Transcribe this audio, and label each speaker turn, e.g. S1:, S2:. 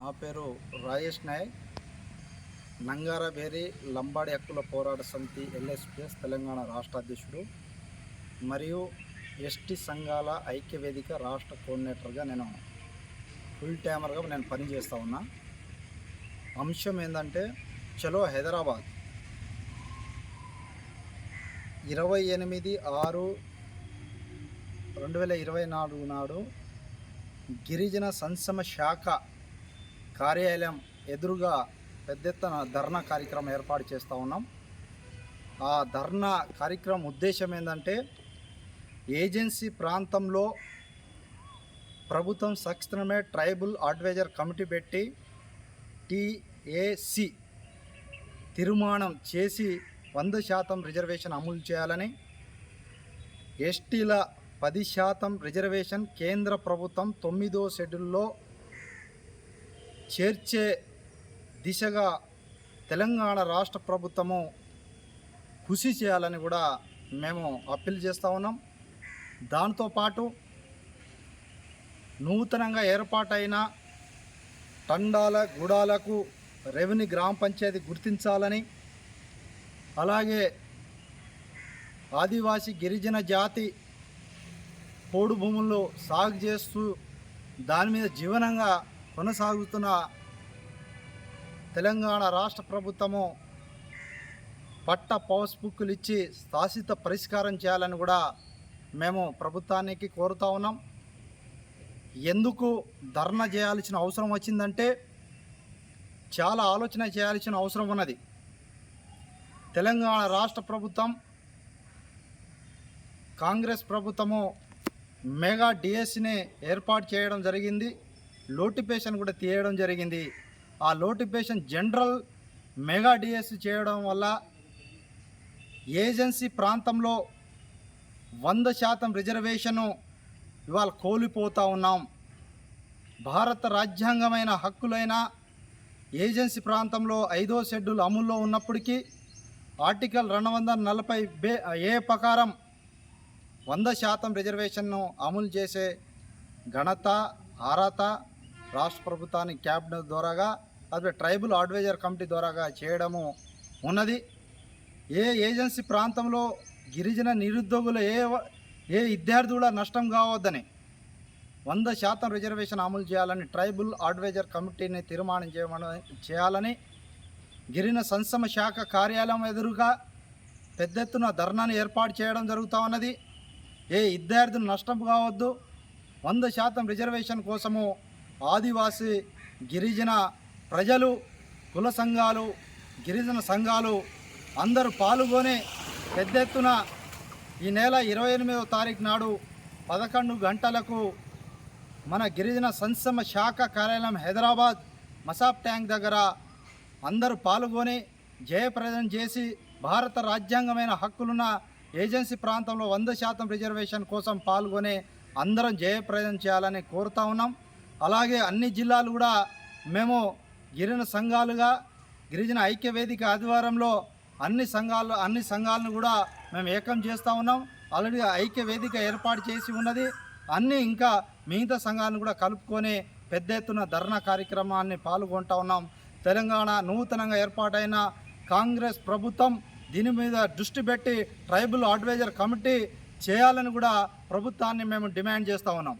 S1: నా పేరు రాజేష్ నాయక్. నంగారబేరి లంబాడి హక్కుల పోరాట సమితి ఎల్ఎస్పిఎస్ తెలంగాణ రాష్ట్ర అధ్యక్షుడు మరియు ఎస్టీ సంఘాల ఐక్య వేదిక రాష్ట్ర కోఆర్డినేటర్గా నేను ఫుల్ టైమర్గా నేను పనిచేస్తూ ఉన్నా. అంశం ఏంటంటే చలో హైదరాబాద్. ఇరవై ఎనిమిది ఆరు రెండు వేల ఇరవై నాలుగు నాడు గిరిజన సంక్షేమ శాఖ కార్యాలయం ఎదురుగా పెద్ద ఎత్తున ధర్నా కార్యక్రమం ఏర్పాటు చేస్తూ ఉన్నాం. ఆ ధర్నా కార్యక్రమం ఉద్దేశం ఏంటంటే ఏజెన్సీ ప్రాంతంలో ప్రభుత్వం సక్షణమే ట్రైబల్ అడ్వైజర్ కమిటీ పెట్టి టిఏసి తీర్మానం చేసి వంద శాతం రిజర్వేషన్ అమలు చేయాలని ఎస్టీల పది శాతం రిజర్వేషన్ కేంద్ర ప్రభుత్వం తొమ్మిదో షెడ్యూల్లో చేర్చే దిశగా తెలంగాణ రాష్ట్ర ప్రభుత్వము కృషి చేయాలని కూడా మేము అప్పీల్ చేస్తూ ఉన్నాం. దాంతోపాటు నూతనంగా ఏర్పాటైన తండాల గుడాలకు రెవెన్యూ గ్రామ పంచాయతీ గుర్తించాలని అలాగే ఆదివాసీ గిరిజన జాతి పోడు భూముల్లో సాగు చేస్తూ దాని మీద జీవనంగా కొనసాగుతున్న తెలంగాణ రాష్ట్ర ప్రభుత్వము పట్ట పవర్స్ బుక్కులు ఇచ్చి స్థాసిత పరిష్కారం చేయాలని కూడా మేము ప్రభుత్వానికి కోరుతా ఉన్నాం. ఎందుకు ధర్నా చేయాల్సిన అవసరం వచ్చిందంటే చాలా ఆలోచన చేయాల్సిన అవసరం ఉన్నది. తెలంగాణ రాష్ట్ర ప్రభుత్వం కాంగ్రెస్ ప్రభుత్వము మెగా డిఎస్సిని ఏర్పాటు చేయడం జరిగింది. నోటిఫికేషన్ కూడా తీయడం జరిగింది. ఆ నోటిఫికేషన్ జనరల్ మెగా డిఎస్ చేయడం వల్ల ఏజెన్సీ ప్రాంతంలో వంద శాతం రిజర్వేషను ఇవాళ కోల్పోతూ ఉన్నాం. భారత రాజ్యాంగమైన హక్కులైన ఏజెన్సీ ప్రాంతంలో ఐదో షెడ్యూల్ అమల్లో ఉన్నప్పటికీ ఆర్టికల్ రెండు వందల నలభై బే ఏ ప్రకారం వంద శాతం రిజర్వేషన్ను అమలు చేసే ఘనత అర్హత రాష్ట్ర ప్రభుత్వానికి క్యాబినెట్ ద్వారాగా అదే ట్రైబల్ అడ్వైజర్ కమిటీ ద్వారాగా చేయడము ఉన్నది. ఏ ఏజెన్సీ ప్రాంతంలో గిరిజన నిరుద్యోగులు ఏ ఏ విద్యార్థి కూడా నష్టం కావద్దని వంద శాతం రిజర్వేషన్ అమలు చేయాలని ట్రైబల్ అడ్వైజర్ కమిటీని తీర్మానం చేయమని చేయాలని గిరిజన సంక్షేమ శాఖ కార్యాలయం ఎదురుగా పెద్ద ఎత్తున ధర్నాను ఏర్పాటు చేయడం జరుగుతూ ఉన్నది. ఏ విద్యార్థులు నష్టం కావద్దు. వంద శాతం రిజర్వేషన్ కోసము ఆదివాసీ గిరిజన ప్రజలు కుల సంఘాలు గిరిజన సంఘాలు అందరూ పాల్గొని పెద్ద ఎత్తున ఈ నెల ఇరవై ఎనిమిదవ తారీఖు నాడు పదకొండు గంటలకు మన గిరిజన సంక్షేమ శాఖ కార్యాలయం హైదరాబాద్ మసాబ్ ట్యాంక్ దగ్గర అందరూ పాల్గొని జయప్రదం చేసి భారత రాజ్యాంగమైన హక్కులున్న ఏజెన్సీ ప్రాంతంలో వంద శాతం రిజర్వేషన్ కోసం పాల్గొని అందరం జయప్రదం చేయాలని కోరుతా ఉన్నాం. అలాగే అన్ని జిల్లాలు కూడా మేము గిరిజన సంఘాలుగా గిరిజన ఐక్య వేదిక ఆదివారంలో అన్ని సంఘాలు అన్ని సంఘాలను కూడా మేము ఏకం చేస్తూ ఉన్నాం. ఆల్రెడీ ఐక్య వేదిక ఏర్పాటు చేసి ఉన్నది. అన్నీ ఇంకా మిగతా సంఘాలను కూడా కలుపుకొని పెద్ద ఎత్తున ధర్నా కార్యక్రమాన్ని పాల్గొంటా ఉన్నాం. తెలంగాణ నూతనంగా ఏర్పాటైన కాంగ్రెస్ ప్రభుత్వం దీని మీద దృష్టి పెట్టి ట్రైబల్ అడ్వైజర్ కమిటీ చేయాలని కూడా ప్రభుత్వాన్ని మేము డిమాండ్ చేస్తూ ఉన్నాం.